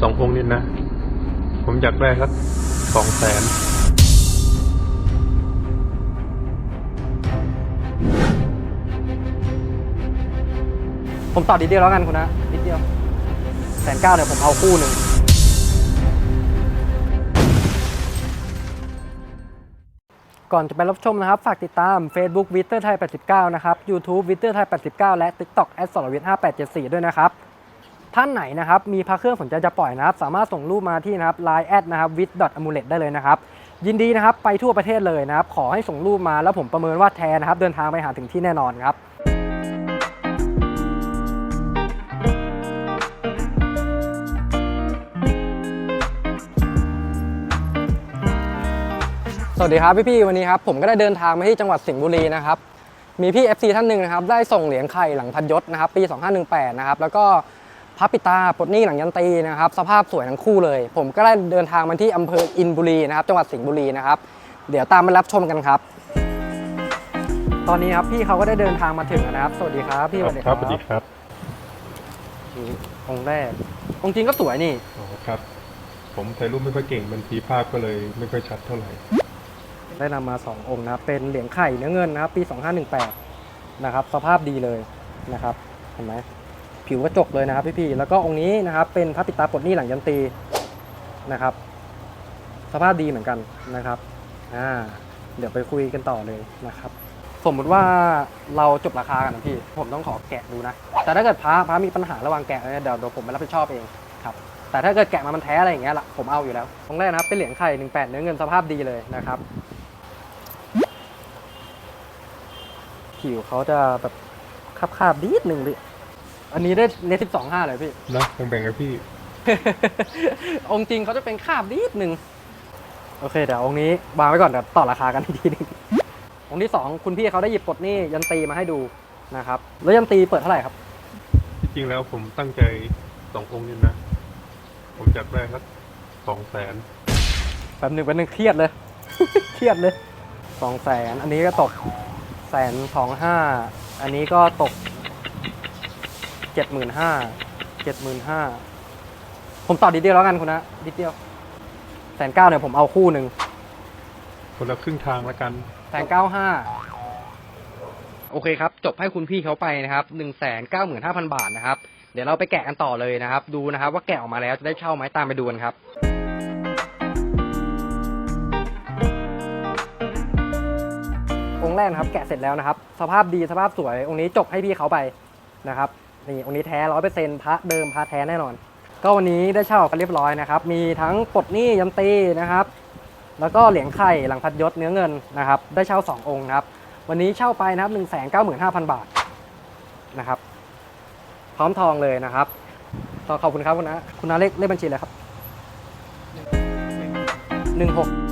สององค์นี้นะ ผมอยากได้สักสองแสนผมตอบนิดเดียวแล้วกันคุณนะนิดเดียวแสนเก้าเนี่ยผมเอาคู่หนึ่งก่อนจะไปรับชมนะครับ ฝากติดตาม Facebook w i t t e r ไทย 89 นะครับ YouTube w i t t e r ไทย 89 และ TikTok แอดสรวิท5874 ด้วยนะครับ ท่านไหนนะครับมีพระเครื่องสนใจจะปล่อยนะครับ สามารถส่งรูปมาที่นะครับ line แอดนะครับ with amulet ได้เลยนะครับ ยินดีนะครับไปทั่วประเทศเลยนะครับ ขอให้ส่งรูปมาแล้วผมประเมินว่าแทนนะครับ เดินทางไปหาถึงที่แน่นอนครับสวัสดีครับพี่ๆวันนี้ครับผมก็ได้เดินทางมาที่จังหวัดสิงห์บุรีนะครับมีพี่ FC ท่านหนึ่งนะครับได้ส่งเหรียญไข่หลังพันยศนะครับปี 2518นะครับแล้วก็ พระปิตาปลดหนี้หลังยันตีนะครับสภาพสวยทั้งคู่เลย ผมก็ได้เดินทางมาที่อำเภออินบุรีนะครับจังหวัดสิงห์บุรีนะครับเดี๋ยวตามมารับชมกันครับ ตอนนี้ครับพี่เขาก็ได้เดินทางมาถึงแล้วนะครับ สวัสดีครับพี่สวัสดีคครัรับบสวัสดีครับนี่องค์แรกองค์จริงก็สวยนี่อ๋อครับ ผมถ่ายรูปไม่ค่อยเก่งบางทีภาพก็เลยไม่ค่อยชัดเท่าไหร่ ได้นำมา2องค์นะครับเป็นเหรียญไข่เนื้อเงินนะครับปี 2518 นะครับ สภาพดีเลยนะครับเห็นไหม ผิวกระจกเลยนะครับพี่ๆแล้วก็องค์นี้นะครับเป็นพระปิดตาปลดหนี้หลังยันตีนะครับ สภาพดีเหมือนกันนะครับอ่าเดี๋ยวไปคุยกันต่อเลยนะครับ สมมุติว่าเราจบราคากันนะพี่ ผมต้องขอแกะดูนะ แต่ถ้าเกิดพระพระมีปัญหาระหว่างแกะเนี่ยเดี๋ยวเดี๋ยวผมไปรับผิดชอบเองครับแต่ถ้าเกิดแกะมามันแท้อะไรอย่างเงี้ยละผมเอาอยู่แล้วองแรกนะครับเป็นเหรียญไข่18เนื้อเงินสภาพดีเลยนะครับผิวเขาจะแบบคาบๆนิดหนึ่งพี่ อันนี้ได้เนสิบสองห้าเลยพี่ นะแบ่งๆกับพี่ องค์จริงเขาจะเป็นคาบนิดหนึ่งโอเคเดี๋ยวองค์นี้วางไว้ก่อนเดี๋ยวต่อราคากันอีกทีหนึงองค์ที่สองคุณพี่เขาได้หยิบปลดหนี้ยันตีมาให้ดูนะครับ แล้วยันตีเปิดเท่าไหร่ครับจริงๆแล้วผมตั้งใจสององค์นี้นะ ผมอยากได้สักสองแสนแป๊บหนึ่งแป๊บหนึ่งเครียดเลย เครียดเลยสองแสนอันนี้ก็ตกแสนสองห้าอันนี้ก็ตกเจ็ดหมื่นห้าเจ็ดหมื่นห้าผมต่อดีเดียวแล้วกันคุณนะดีเดียวแสนเก้าเนี่ยผมเอาคู่หนึ่งคนละครึ่งทางละกันแสนเก้าห้าโอเคครับ จบให้คุณพี่เขาไปนะครับหนึ่งแสนเก้าหมื่นห้าพันบาทนะครับ เดี๋ยวเราไปแกะกันต่อเลยนะครับ ดูนะครับ ว่าแกะออกมาแล้วจะได้เช่าไหมตามไปดูกันครับองค์แรกนะครับ แกะเสร็จแล้วนะครับ สภาพดีสภาพสวยองค์นี้จบให้พี่เขาไปนะครับ นี่องค์นี้แท้ร้อยเปอร์เซ็นต์พระเดิมพระแท้แน่นอน ก็วันนี้ได้เช่ากันเรียบร้อยนะครับ มีทั้งปดหนี้ยันตีนะครับ แล้วก็เหรียญไข่หลังพัดยศเนื้อเงินนะครับ ได้เช่า 2 องค์นะครับ วันนี้เช่าไปนะครับ1 9 5 0 0 0บาทนะครับ พร้อมทองเลยนะครับขอขอบคุณครับคุณนะคุณนาเลขเลขบัญชีเลยครับ16